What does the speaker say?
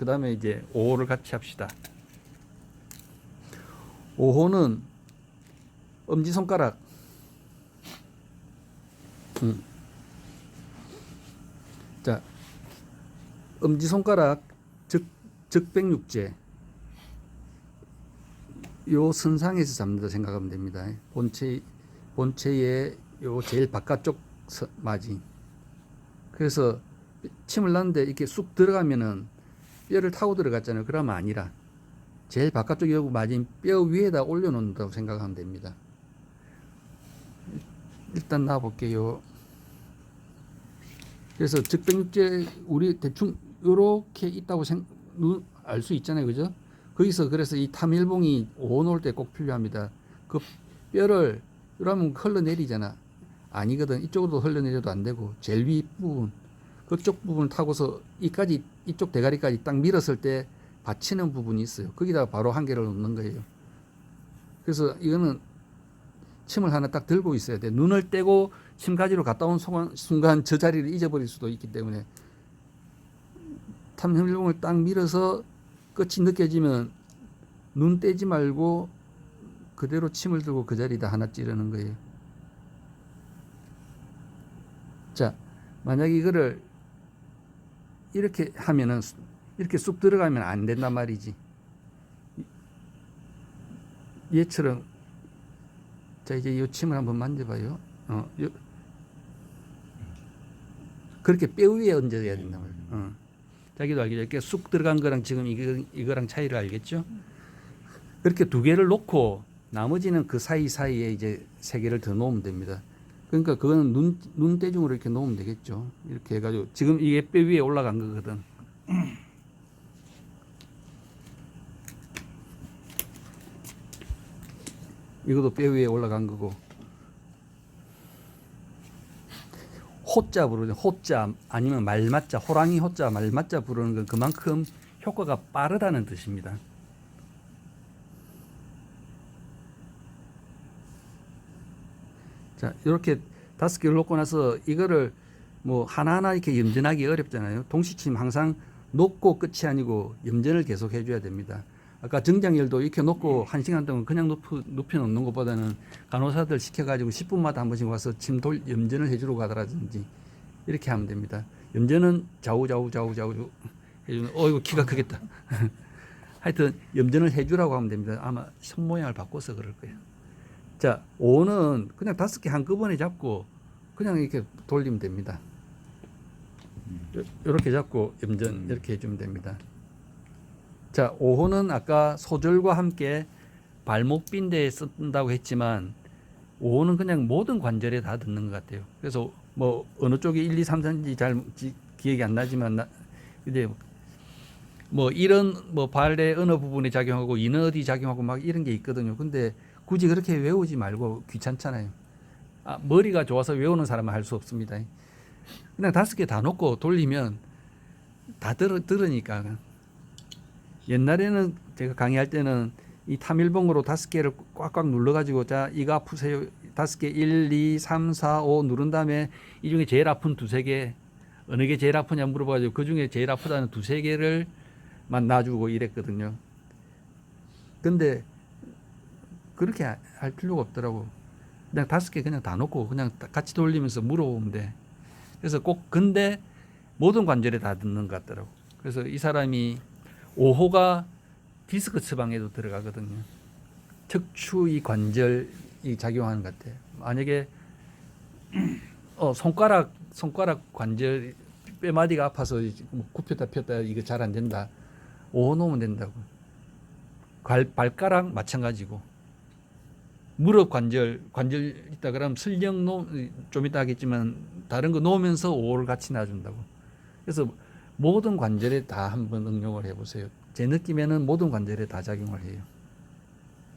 그 다음에 이제 5호를 같이 합시다. 5호는 엄지손가락. 음. 자, 엄지손가락 즉, 적백육제. 요 선상에서 잡는다 생각하면 됩니다. 본체, 본체의 요 제일 바깥쪽 서- 마진. 그래서 침을 놨는데 이렇게 쑥 들어가면은 뼈를 타고 들어갔잖아요. 그러면 아니라 제일 요 마진 뼈 위에다 올려놓는다고 생각하면 됩니다. 일단 놔볼게요. 그래서 적백육제 우리 대충 요렇게 있다고 알 수 있잖아요. 그죠? 거기서 그래서 이 탐일봉이 오놓을 때 꼭 필요합니다. 그 뼈를 이러면 흘러내리잖아. 아니거든. 이쪽으로 흘러내려도 안 되고 제일 위 부분 그쪽 부분을 타고서 이까지 이쪽 대가리까지 딱 밀었을 때 받치는 부분이 있어요. 거기다가 바로 한 개를 넣는 거예요. 그래서 이거는 침을 하나 딱 들고 있어야 돼. 눈을 떼고 침 가지로 갔다 온 순간, 순간 저 자리를 잊어버릴 수도 있기 때문에 탐혈봉을 딱 밀어서 끝이 느껴지면 눈 떼지 말고 그대로 침을 들고 그 자리에다 하나 찌르는 거예요. 자, 만약 이거를 이렇게 하면은 수- 이렇게 쑥 들어가면 안 된단 말이지. 얘처럼 자 이제 이 침을 한번 만져봐요. 어, 요, 그렇게 뼈 위에 얹어야 된단 말이에요. 어. 자기도 알겠죠. 이렇게 쑥 들어간 거랑 지금 이거, 이거랑 차이를 알겠죠? 그렇게 두 개를 놓고 나머지는 그 사이 사이에 이제 세 개를 더 놓으면 됩니다. 그러니까 그거는 눈, 눈대중으로 이렇게 놓으면 되겠죠. 이렇게 해가지고 지금 이게 뼈 위에 올라간 거거든. 이것도 뼈 위에 올라간 거고. 호자 부르죠. 호자 아니면 말맞자, 호랑이 호자, 말맞자 부르는 건 그만큼 효과가 빠르다는 뜻입니다. 자, 이렇게 다섯 개를 놓고 나서 이거를 뭐 하나하나 이렇게 염전하기 어렵잖아요. 동시침 항상 놓고 끝이 아니고 염전을 계속 해줘야 됩니다. 아까 정장열도 이렇게 놓고 한 시간 동안 그냥 눕혀, 눕혀 놓는 것보다는 간호사들 시켜가지고 10분마다 한 번씩 와서 침 돌 염전을 해주러 가더라든지 이렇게 하면 됩니다. 염전은 좌우 좌우 좌우 좌우 해주는 어 이거 키가 크겠다. 하여튼 염전을 해주라고 하면 됩니다. 아마 손 모양을 바꿔서 그럴 거예요. 자, 5는 그냥 다섯 개 한꺼번에 잡고 그냥 이렇게 돌리면 됩니다. 이렇게 잡고 염전 이렇게 해주면 됩니다. 자, 5호는 아까 소절과 함께 발목 빈대에 쓴다고 했지만 5호는 그냥 모든 관절에 다 듣는 것 같아요. 그래서 뭐 어느 쪽이 1, 2, 3, 4인지 잘 지- 기억이 안 나지만 나, 근데 뭐 이런 뭐 발의 어느 부분에 작용하고 이는 어디 작용하고 막 이런 게 있거든요. 근데 굳이 그렇게 외우지 말고 귀찮잖아요. 아, 머리가 좋아서 외우는 사람은 할 수 없습니다. 그냥 다섯 개 다 놓고 돌리면 다 들어, 들으니까. 옛날에는 제가 강의할 때는 이 탐일봉으로 다섯 개를 꽉꽉 눌러가지고 자, 이거 아프세요. 다섯 개, 1, 2, 3, 4, 5 누른 다음에 이 중에 제일 아픈 두세 개, 어느 게 제일 아프냐 물어봐가지고 그 중에 제일 아프다는 두세 개를 만 놔주고 이랬거든요. 근데 그렇게 하- 할 필요가 없더라고. 그냥 다섯 개 그냥 다 놓고 그냥 다 같이 돌리면서 물어보면 돼. 그래서 꼭 근데 모든 관절에 다 듣는 것 같더라고. 그래서 이 사람이 5호가 디스크 처방에도 들어가거든요. 척추 이 관절이 작용하는 것 같아요. 만약에 어, 손가락 손가락 관절 뼈마디가 아파서 뭐 굽혔다 폈다 이거 잘 안 된다. 5호 놓으면 된다고. 발, 발가락 마찬가지고. 무릎 관절 관절 있다 그러면 슬령 놓 좀 이따 하겠지만 다른 거 놓으면서 5호를 같이 놔준다고. 그래서 모든 관절에 다 한번 응용을 해보세요. 제 느낌에는 모든 관절에 다 작용을 해요.